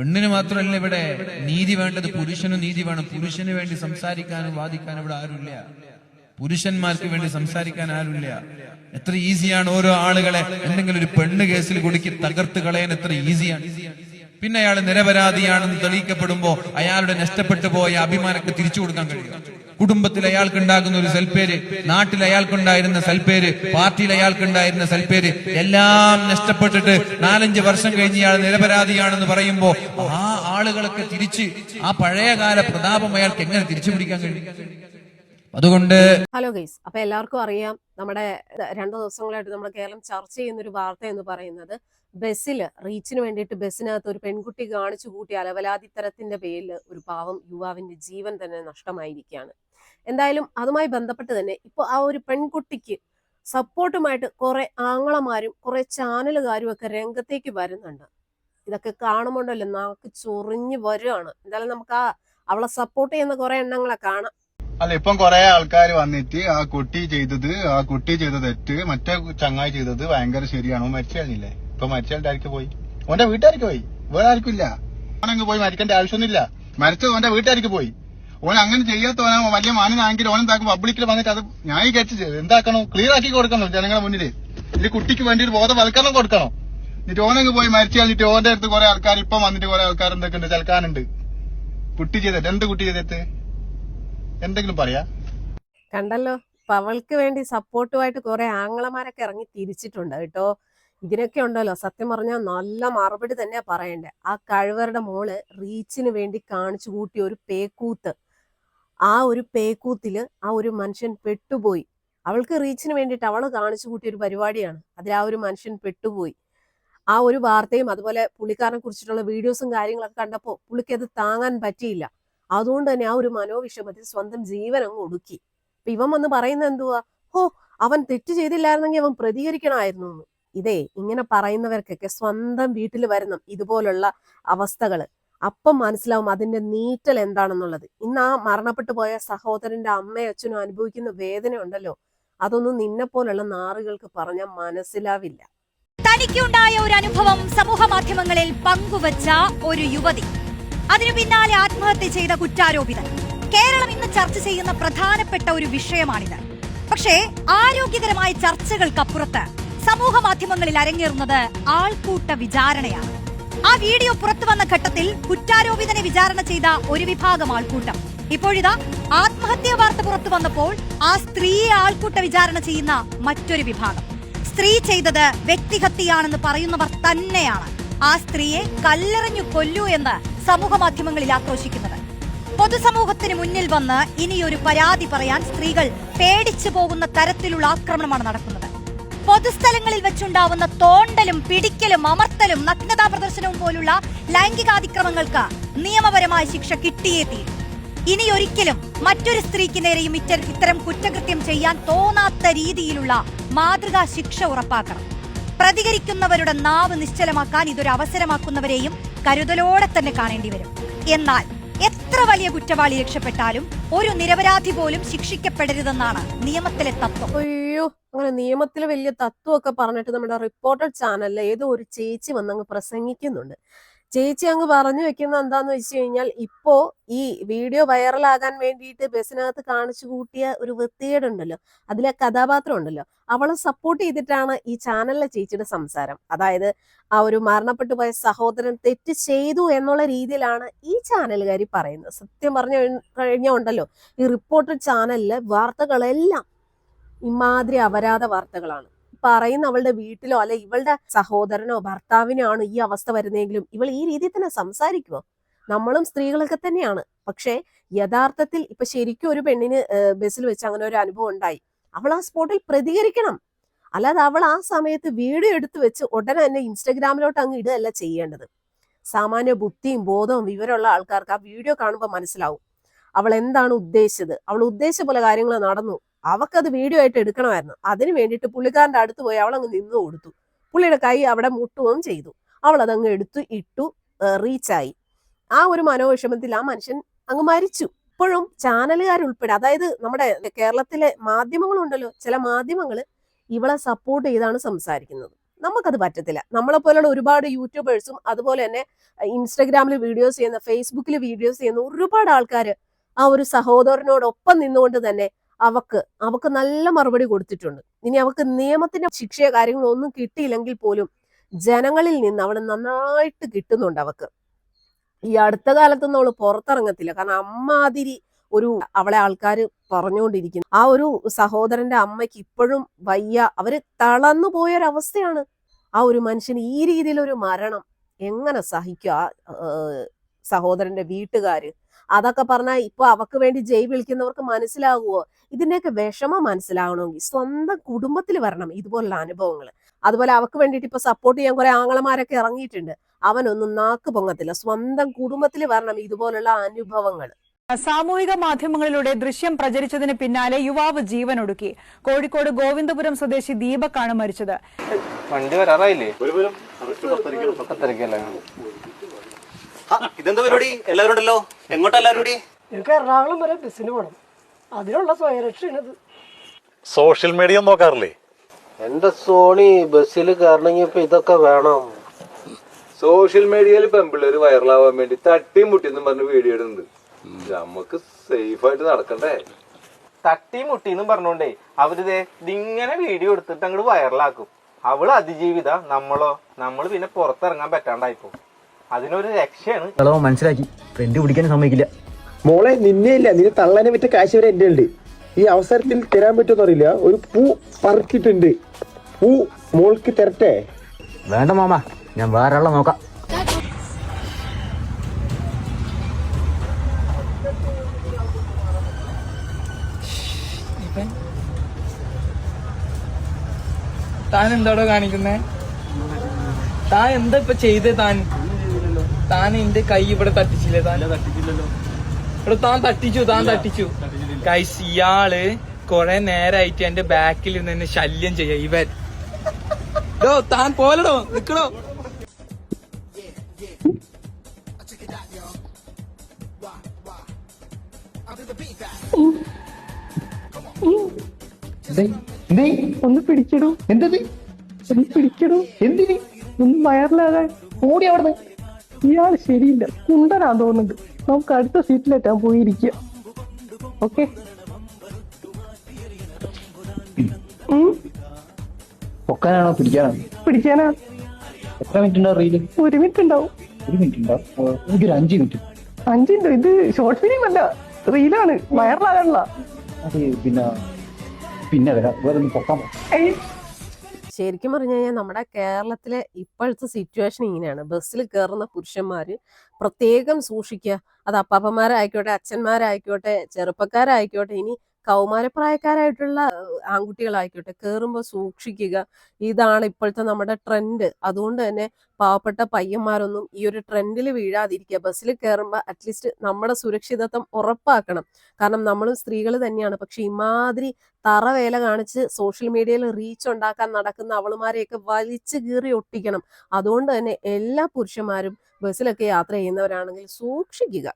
പെണ്ണിന് മാത്രമല്ല ഇവിടെ നീതി വേണ്ടത് പുരുഷനും നീതി വേണം. പുരുഷന് വേണ്ടി സംസാരിക്കാനും വാദിക്കാനും ഇവിടെ ആരുമില്ല. പുരുഷന്മാർക്ക് വേണ്ടി സംസാരിക്കാൻ ആരുമില്ല. എത്ര ഈസിയാണ് ഓരോ ആളുകളെ എന്തെങ്കിലും ഒരു പെണ്ണ് കേസിൽ കുടുക്കി തകർത്ത് കളയാൻ എത്ര ഈസിയാണ് പിന്നെ അയാൾ നിരപരാധിയാണെന്ന് തെളിയിക്കപ്പെടുമ്പോ അയാളുടെ നഷ്ടപ്പെട്ടു പോയ അഭിമാനಕ್ಕೆ തിരിച്ചു കൊടുക്കാൻ കഴിയും. കുടുംബത്തിൽ അയാൾക്ക് ഉണ്ടാകുന്ന ഒരു സൽപ്പേര് നാട്ടിൽ അയാൾക്കുണ്ടായിരുന്ന സൽപ്പേര് പാർട്ടിയിൽ അയാൾക്കുണ്ടായിരുന്ന സൽപ്പേര് എല്ലാം നഷ്ടപ്പെട്ടിട്ട് നാലഞ്ച് വർഷം കഴിഞ്ഞ് അയാൾ നിരപരാധിയാണെന്ന് പറയുമ്പോ ആ ആളുകളൊക്കെ തിരിച്ച് ആ പഴയകാല പ്രതാപം അയാൾക്ക് എങ്ങനെ തിരിച്ചു പിടിക്കാൻ കഴിയും? അതുകൊണ്ട് ഹലോ ഗൈസ് അപ്പൊ എല്ലാവർക്കും അറിയാം നമ്മുടെ രണ്ടു ദിവസങ്ങളായിട്ട് നമ്മുടെ കേരളം ചർച്ച ചെയ്യുന്ന ഒരു വാർത്ത എന്ന് പറയുന്നത് ബസ്സിൽ റീച്ചിന് വേണ്ടിയിട്ട് ബസ്സിനകത്ത് ഒരു പെൺകുട്ടി കാണിച്ചു കൂട്ടിയ അലവലാതിത്തരത്തിന്റെ പേരിൽ ഒരു പാവം യുവാവിന്റെ ജീവൻ തന്നെ നഷ്ടമായിരിക്കുകയാണ്. എന്തായാലും അതുമായി ബന്ധപ്പെട്ട് തന്നെ ഇപ്പോൾ ആ ഒരു പെൺകുട്ടിക്ക് സപ്പോർട്ടുമായിട്ട് കുറെ ആങ്ങളമാരും കുറെ ചാനലുകാരും ഒക്കെ രംഗത്തേക്ക് വരുന്നുണ്ട്. ഇതൊക്കെ കാണുമ്പോണ്ടല്ലോ നാക്ക് ചൊറിഞ്ഞു വരുവാണ് എന്തായാലും നമുക്ക് ആ അവളെ സപ്പോർട്ട് ചെയ്യുന്ന കുറെ എണ്ണങ്ങളെ കാണാം. അല്ല ഇപ്പം കുറെ ആൾക്കാർ വന്നിട്ട് ആ കുട്ടി ചെയ്തത് ആ കുട്ടി ചെയ്ത തെറ്റ് മറ്റേ ചങ്ങായി ചെയ്തത് ഭയങ്കര ശരിയാണോ? മരിച്ചു കഴിഞ്ഞില്ലേ? ഇപ്പൊ മരിച്ചായിട്ട് ആർക്ക് പോയി. ഓന്റെ വീട്ടുകാർക്ക് പോയി. വേറെ ആർക്കും ഇല്ല. ഓനങ്ങ് പോയി മരിക്കേണ്ട ആവശ്യമൊന്നുമില്ല. മരിച്ചത് ഓന്റെ വീട്ടുകാർക്ക് പോയി. ഓൻ അങ്ങനെ ചെയ്യാത്ത വലിയ വലിയ ഓൻ എന്താക്കും? പബ്ലിക്കിൽ വന്നിട്ട് അത് കേട്ട് എന്താക്കണം? ക്ലിയർ ആക്കി കൊടുക്കണം ജനങ്ങളുടെ മുന്നിൽ ഇത് കുട്ടിക്ക് വേണ്ടി ഒരു ബോധവൽക്കരണം കൊടുക്കണോ. എന്നിട്ട് ഓനങ്ങ് പോയി മരിച്ചു കഴിഞ്ഞിട്ട് ഓന്റെ അടുത്ത് കുറെ ആൾക്കാർ ഇപ്പൊ വന്നിട്ട് കുറെ ആൾക്കാർ എന്തൊക്കെ ഉണ്ട് ചൽക്കാനുണ്ട് കുട്ടി ചെയ്തിട്ട് എന്ത് കുട്ടി ചെയ്തിട്ട് എന്തെങ്കിലും പറയാ? കണ്ടല്ലോ? അവൾക്ക് വേണ്ടി സപ്പോർട്ടുമായിട്ട് കുറെ ആങ്ങളമാരൊക്കെ ഇറങ്ങി തിരിച്ചിട്ടുണ്ട് കേട്ടോ. ഇതിനൊക്കെ ഉണ്ടല്ലോ. സത്യം പറഞ്ഞാൽ നല്ല മറുപടി തന്നെയാ പറയണ്ടേ. ആ കഴിവരുടെ മോൾ റീച്ചിന് വേണ്ടി കാണിച്ചു കൂട്ടിയ ഒരു പേക്കൂത്ത്. ആ ഒരു പേക്കൂത്തിൽ ആ ഒരു മനുഷ്യൻ പെട്ടുപോയി. അവൾക്ക് റീച്ചിന് വേണ്ടിയിട്ട് അവൾ കാണിച്ചു കൂട്ടിയ ഒരു പരിപാടിയാണ്. അതിൽ ആ ഒരു മനുഷ്യൻ പെട്ടുപോയി. ആ ഒരു വാർത്തയും അതുപോലെ പുള്ളിക്കാരനെ കുറിച്ചിട്ടുള്ള വീഡിയോസും കാര്യങ്ങളൊക്കെ കണ്ടപ്പോൾ പുള്ളിക്ക് അത് താങ്ങാൻ പറ്റിയില്ല. അതുകൊണ്ട് തന്നെ ആ ഒരു മനോവിഷമത്തിൽ സ്വന്തം ജീവൻ അങ്ങ് ഒടുക്കി. ഇപ്പൊ ഇവൻ വന്ന് പറയുന്നത് എന്തുവാ? ഓ അവൻ തെറ്റ് ചെയ്തില്ലായിരുന്നെങ്കിൽ അവൻ പ്രതികരിക്കണമായിരുന്നു ഇതേ ഇങ്ങനെ പറയുന്നവർക്കൊക്കെ സ്വന്തം വീട്ടിൽ വരുന്ന ഇതുപോലുള്ള അവസ്ഥകൾ അപ്പം മനസ്സിലാവും അതിന്റെ നീറ്റൽ എന്താണെന്നുള്ളത്. ഇന്ന് ആ മരണപ്പെട്ടു പോയ സഹോദരന്റെ അമ്മയും അച്ഛനും അനുഭവിക്കുന്ന വേദന ഉണ്ടല്ലോ. അതൊന്നും നിന്നെ പോലുള്ള നാറുകൾക്ക് പറഞ്ഞാൽ മനസ്സിലാവില്ല. തനിക്കുണ്ടായ ഒരു അനുഭവം സമൂഹ മാധ്യമങ്ങളിൽ പങ്കുവച്ച ഒരു യുവതി. അതിനു പിന്നാലെ ആത്മഹത്യ ചെയ്ത കുറ്റാരോപിതൻ. കേരളം ഇന്ന് ചർച്ച ചെയ്യുന്ന പ്രധാനപ്പെട്ട ഒരു വിഷയമാണിത്. പക്ഷേ ആരോഗ്യകരമായ ചർച്ചകൾക്കപ്പുറത്ത് സമൂഹ മാധ്യമങ്ങളിൽ അരങ്ങേറുന്നത് ആൾക്കൂട്ട വിചാരണയാണ്. ആ വീഡിയോ പുറത്തു വന്ന ഘട്ടത്തിൽ കുറ്റാരോപിതനെ വിചാരണ ചെയ്ത ഒരു വിഭാഗം ആൾക്കൂട്ടം. ഇപ്പോഴിതാ ആത്മഹത്യാ വാർത്ത പുറത്തു വന്നപ്പോൾ ആ സ്ത്രീയെ ആൾക്കൂട്ട വിചാരണ ചെയ്യുന്ന മറ്റൊരു വിഭാഗം. സ്ത്രീ ചെയ്തത് വ്യക്തിഹത്യയാണെന്ന് പറയുന്നവർ തന്നെയാണ് ആ സ്ത്രീയെ കല്ലെറിഞ്ഞു കൊല്ലൂ എന്ന് സമൂഹ മാധ്യമങ്ങളിൽ ആക്രോശിക്കുന്നത്. പൊതുസമൂഹത്തിന് മുന്നിൽ വന്ന് ഇനിയൊരു പരാതി പറയാൻ സ്ത്രീകൾ പേടിച്ചു പോകുന്ന തരത്തിലുള്ള ആക്രമണമാണ് നടക്കുന്നത്. പൊതുസ്ഥലങ്ങളിൽ വെച്ചുണ്ടാവുന്ന തോണ്ടലും പിടിക്കലും അമർത്തലും നഗ്നതാ പ്രദർശനവും പോലുള്ള ലൈംഗികാതിക്രമങ്ങൾക്ക് നിയമപരമായ ശിക്ഷ കിട്ടിയേ തീരും. ഇനി ഒരിക്കലും മറ്റൊരു സ്ത്രീക്ക് നേരെയും ഇത്തരം കുറ്റകൃത്യം ചെയ്യാൻ തോന്നാത്ത രീതിയിലുള്ള മാതൃകാ ശിക്ഷ ഉറപ്പാക്കണം. പ്രതികരിക്കുന്നവരുടെ നാവ് നിശ്ചലമാക്കാൻ ഇതൊരു അവസരമാക്കുന്നവരെയും കരുതലോടെ തന്നെ കാണേണ്ടി വരും. എന്നാൽ എത്ര വലിയ കുറ്റവാളി രക്ഷപ്പെട്ടാലും ഒരു നിരപരാധി പോലും ശിക്ഷിക്കപ്പെടരുതെന്നാണ് നിയമത്തിലെ തത്വം. അങ്ങനെ നിയമത്തിൽ വലിയ തത്വമൊക്കെ പറഞ്ഞിട്ട് നമ്മുടെ റിപ്പോർട്ടർ ചാനലിൽ ഏതോ ഒരു ചേച്ചി വന്ന് അങ്ങ് പ്രസംഗിക്കുന്നുണ്ട്. ചേച്ചി അങ്ങ് പറഞ്ഞു വെക്കുന്നത് എന്താന്ന് വെച്ച് കഴിഞ്ഞാൽ ഇപ്പോ ഈ വീഡിയോ വൈറലാകാൻ വേണ്ടിയിട്ട് ബസ്സിനകത്ത് കാണിച്ചു കൂട്ടിയ ഒരു വൃത്തികേടുണ്ടല്ലോ അതിലെ കഥാപാത്രം ഉണ്ടല്ലോ അവളെ സപ്പോർട്ട് ചെയ്തിട്ടാണ് ഈ ചാനലിലെ ചേച്ചിയുടെ സംസാരം. അതായത് ആ ഒരു മരണപ്പെട്ടു പോയ സഹോദരൻ തെറ്റ് ചെയ്തു എന്നുള്ള രീതിയിലാണ് ഈ ചാനലുകാരി പറയുന്നത്. സത്യം പറഞ്ഞു കഴിഞ്ഞാൽ ഉണ്ടല്ലോ ഈ റിപ്പോർട്ടർ ചാനലിലെ വാർത്തകളെല്ലാം ഇമാതിരി അപരാധ വാർത്തകളാണ്. പറയുന്ന അവളുടെ വീട്ടിലോ അല്ലെ ഇവളുടെ സഹോദരനോ ഭർത്താവിനോ ആണ് ഈ അവസ്ഥ വരുന്നെങ്കിലും ഇവൾ ഈ രീതിയിൽ തന്നെ സംസാരിക്കുമോ നമ്മളും സ്ത്രീകളൊക്കെ തന്നെയാണ്. പക്ഷേ യഥാർത്ഥത്തിൽ ഇപ്പൊ ശരിക്കും ഒരു പെണ്ണിന് ബസ്സിൽ വെച്ച് അങ്ങനെ ഒരു അനുഭവം ഉണ്ടായി. അവൾ ആ സ്പോട്ടിൽ പ്രതികരിക്കണം. അല്ലാതെ അവൾ ആ സമയത്ത് വീഡിയോ എടുത്തു വെച്ച് ഉടനെ തന്നെ ഇൻസ്റ്റഗ്രാമിലോട്ട് അങ്ങ് ഇടുകയല്ല ചെയ്യേണ്ടത്. സാമാന്യ ബുദ്ധിയും ബോധവും വിവരമുള്ള ആൾക്കാർക്ക് ആ വീഡിയോ കാണുമ്പോൾ മനസ്സിലാവും. അവൾ എന്താണ് ഉദ്ദേശിച്ചത്? അവൾ ഉദ്ദേശിച്ച പോലെ കാര്യങ്ങൾ നടന്നു. അവക്കത് വീഡിയോ ആയിട്ട് എടുക്കണമായിരുന്നു. അതിന് വേണ്ടിയിട്ട് പുള്ളിക്കാരന്റെ അടുത്ത് പോയി അവൾ അങ്ങ് നിന്ന് കൊടുത്തു. പുള്ളിയുടെ കൈ അവിടെ മുട്ടുകയും ചെയ്തു. അവൾ അതങ്ങ് എടുത്തു ഇട്ടു റീച്ചായി. ആ ഒരു മനോവിഷമത്തിൽ ആ മനുഷ്യൻ അങ്ങ് മരിച്ചു. ഇപ്പോഴും ചാനലുകാരുൾപ്പെടെ അതായത് നമ്മുടെ കേരളത്തിലെ മാധ്യമങ്ങളുണ്ടല്ലോ ചില മാധ്യമങ്ങൾ ഇവളെ സപ്പോർട്ട് ചെയ്താണ് സംസാരിക്കുന്നത്. നമുക്കത് പറ്റത്തില്ല. നമ്മളെ പോലുള്ള ഒരുപാട് യൂട്യൂബേഴ്സും അതുപോലെ തന്നെ ഇൻസ്റ്റഗ്രാമിൽ വീഡിയോസ് ചെയ്യുന്ന ഫേസ്ബുക്കിൽ വീഡിയോസ് ചെയ്യുന്ന ഒരുപാട് ആൾക്കാർ ആ ഒരു സഹോദരനോടൊപ്പം നിന്നുകൊണ്ട് തന്നെ അവക്ക് അവക്ക് നല്ല മറുപടി കൊടുത്തിട്ടുണ്ട്. ഇനി അവക്ക് നിയമത്തിന്റെ ശിക്ഷയോ കാര്യങ്ങളോ ഒന്നും കിട്ടിയില്ലെങ്കിൽ പോലും ജനങ്ങളിൽ നിന്ന് അവൾ നന്നായിട്ട് കിട്ടുന്നുണ്ട് അവക്ക്. ഈ അടുത്ത കാലത്തൊന്നും അവൾ പുറത്തിറങ്ങത്തില്ല. കാരണം അമ്മാതിരി ഒരു അവളെ ആൾക്കാർ പറഞ്ഞുകൊണ്ടിരിക്കുന്നു. ആ ഒരു സഹോദരന്റെ അമ്മയ്ക്ക് ഇപ്പോഴും വയ്യ. അവർ തളർന്നു പോയൊരവസ്ഥയാണ്. ആ ഒരു മനുഷ്യന് ഈ രീതിയിലൊരു മരണം എങ്ങനെ സഹിക്കുക ആ സഹോദരന്റെ വീട്ടുകാര് അതൊക്കെ പറഞ്ഞാൽ ഇപ്പൊ അവക്ക് വേണ്ടി ജയ് വിളിക്കുന്നവർക്ക് മനസ്സിലാകുമോ ഇതിന്റെയൊക്കെ വിഷമം മനസ്സിലാവണമെങ്കിൽ സ്വന്തം കുടുംബത്തിൽ വരണം ഇതുപോലുള്ള അനുഭവങ്ങൾ. അതുപോലെ അവക്ക് വേണ്ടിയിട്ട് ഇപ്പൊ സപ്പോർട്ട് ചെയ്യാൻ കുറെ ആങ്ങളമാരൊക്കെ ഇറങ്ങിയിട്ടുണ്ട്. അവനൊന്നും നാക്ക് പൊങ്ങത്തില്ല. സ്വന്തം കുടുംബത്തിൽ വരണം ഇതുപോലുള്ള അനുഭവങ്ങൾ. സാമൂഹിക മാധ്യമങ്ങളിലൂടെ ദൃശ്യം പ്രചരിച്ചതിന് പിന്നാലെ യുവാവ് ജീവൻ ഒടുക്കി കോഴിക്കോട് ഗോവിന്ദപുരം സ്വദേശി ദീപക്കാണ് മരിച്ചത്. വണ്ടി വരാറായില്ലേ? ഇതെന്താ പരിപാടി? എല്ലാവരും ഉണ്ടല്ലോ എങ്ങോട്ടാ എല്ലാവരും കൂടി? എനിക്ക് എറണാകുളം വരെ ബസ്സിന് പോകണം അതിനുള്ള സ്വയരക്ഷയാണിത്. Social media നോക്കാറില്ലേ? എന്റെ സോണി ബസ്സിൽ കയറണമെങ്കിൽ ഇപ്പൊ ഇതൊക്കെ വേണം. സോഷ്യൽ മീഡിയയിൽ പെമ്പിള്ളേര് വൈറലാവാൻ വേണ്ടി തട്ടിയും മുട്ടിന്നും പറഞ്ഞ് വീഡിയോ ഇടുന്നുണ്ട്. നമുക്ക് സേഫ് ആയിട്ട് നടക്കണ്ടേ? തട്ടി മുട്ടിന്നും പറഞ്ഞോണ്ടേ അവരിതേ ഇതിങ്ങനെ വീഡിയോ എടുത്തിട്ട് അങ്ങോട്ട് വൈറലാക്കും. അവൾ അതിജീവിത നമ്മളോ നമ്മൾ പിന്നെ പുറത്തിറങ്ങാൻ പറ്റാണ്ടായിപ്പോ. അതിനൊരു രക്ഷയാണ്. ഹലോ മനസ്സിലാക്കി. ഫ്രണ്ട് പിടിക്കാൻ സമ്മതിക്കില്ല. മോളെ നിന്നെ ഇല്ല. നിന്നെ തള്ളാനെ വിറ്റ കാശ് വരെ എന്റെ ഉണ്ട്. ഈ അവസരത്തിൽ തരാൻ പറ്റുമെന്ന് അറിയില്ല. ഒരു പൂ പറക്കിയിട്ടുണ്ട്. പൂ മോൾക്ക് തരട്ടെ? വേണ്ട മാമ ഞാൻ വേറെ ആളെ നോക്കാം. താൻ എന്താടോ കാണിക്കുന്നേ? താൻ എന്താ ഇപ്പൊ ചെയ്തേ താൻ? താൻ എന്റെ കൈ ഇവിടെ തട്ടിച്ചില്ലേ താൻ? തട്ടിച്ചില്ലല്ലോ. ഇവിടെ താൻ തട്ടിച്ചു താൻ തട്ടിച്ചു. കൈസ് ഇയാൾ കൊറേ നേരായിട്ട് എന്റെ ബാക്കിൽ നിന്ന് എന്നെ ശല്യം ചെയ്യ ഇവൻ. ഡോ താൻ പോലടോ നിക്കണോ? ഒന്ന് പിടിക്കടോ എന്തത് ഒന്ന് പിടിക്കടോ എന്തിന് ഒന്ന് വയറിലാകാൻ. ഓടി അവിടുന്ന്. ഇയാൾ ശരിയില്ല. കുണ്ടനാ തോന്നുന്നുണ്ട്. നമുക്ക് അടുത്ത സീറ്റിലേറ്റാൻ പോയിരിക്കുക. ഓക്കെ? പൊക്കാനാണോ പിടിക്കാനാണോ പിടിക്കാനാ? എത്ര മിനിറ്റ് ഉണ്ടാവും റീൽ? ഒരു മിനിറ്റ് ഉണ്ടാവും ഒരു മിനിറ്റ് ഉണ്ടാവും എനിക്കൊരു അഞ്ച് മിനിറ്റ്. അഞ്ചിന്റെ ഇത് ഷോർട്ട് ഫിലിം അല്ല. റീലാണ്. വയറിലാകാനുള്ള അതെ പിന്നെ പിന്നെ വരാം. വേറെ ഒന്ന് പൊക്കാൻ ശരിക്കും പറഞ്ഞു കഴിഞ്ഞാൽ നമ്മുടെ കേരളത്തിലെ ഇപ്പോഴത്തെ സിറ്റുവേഷൻ ഇങ്ങനെയാണ്. ബസ്സിൽ കയറുന്ന പുരുഷന്മാർ പ്രത്യേകം സൂക്ഷിക്കുക അത് അപ്പാപ്പന്മാരായിക്കോട്ടെ അച്ഛന്മാരായിക്കോട്ടെ ചെറുപ്പക്കാരായിക്കോട്ടെ ഇനി കൗമാരപ്രായക്കാരായിട്ടുള്ള ആൺകുട്ടികളായിക്കോട്ടെ കയറുമ്പോൾ സൂക്ഷിക്കുക. ഇതാണ് ഇപ്പോഴത്തെ നമ്മുടെ ട്രെൻഡ്. അതുകൊണ്ട് തന്നെ പാവപ്പെട്ട പയ്യന്മാരൊന്നും ഈ ഒരു ട്രെൻഡിൽ വീഴാതിരിക്കുക. ബസ്സിൽ കയറുമ്പോൾ അറ്റ്ലീസ്റ്റ് നമ്മുടെ സുരക്ഷിതത്വം ഉറപ്പാക്കണം. കാരണം നമ്മളും സ്ത്രീകൾ തന്നെയാണ്. പക്ഷെ ഇമാതിരി തറവേല കാണിച്ച് സോഷ്യൽ മീഡിയയിൽ റീച്ച് ഉണ്ടാക്കാൻ നടക്കുന്ന അവളുമാരെയൊക്കെ വലിച്ചു കീറി ഒട്ടിക്കണം. അതുകൊണ്ട് തന്നെ എല്ലാ പുരുഷന്മാരും ബസ്സിലൊക്കെ യാത്ര ചെയ്യുന്നവരാണെങ്കിൽ സൂക്ഷിക്കുക.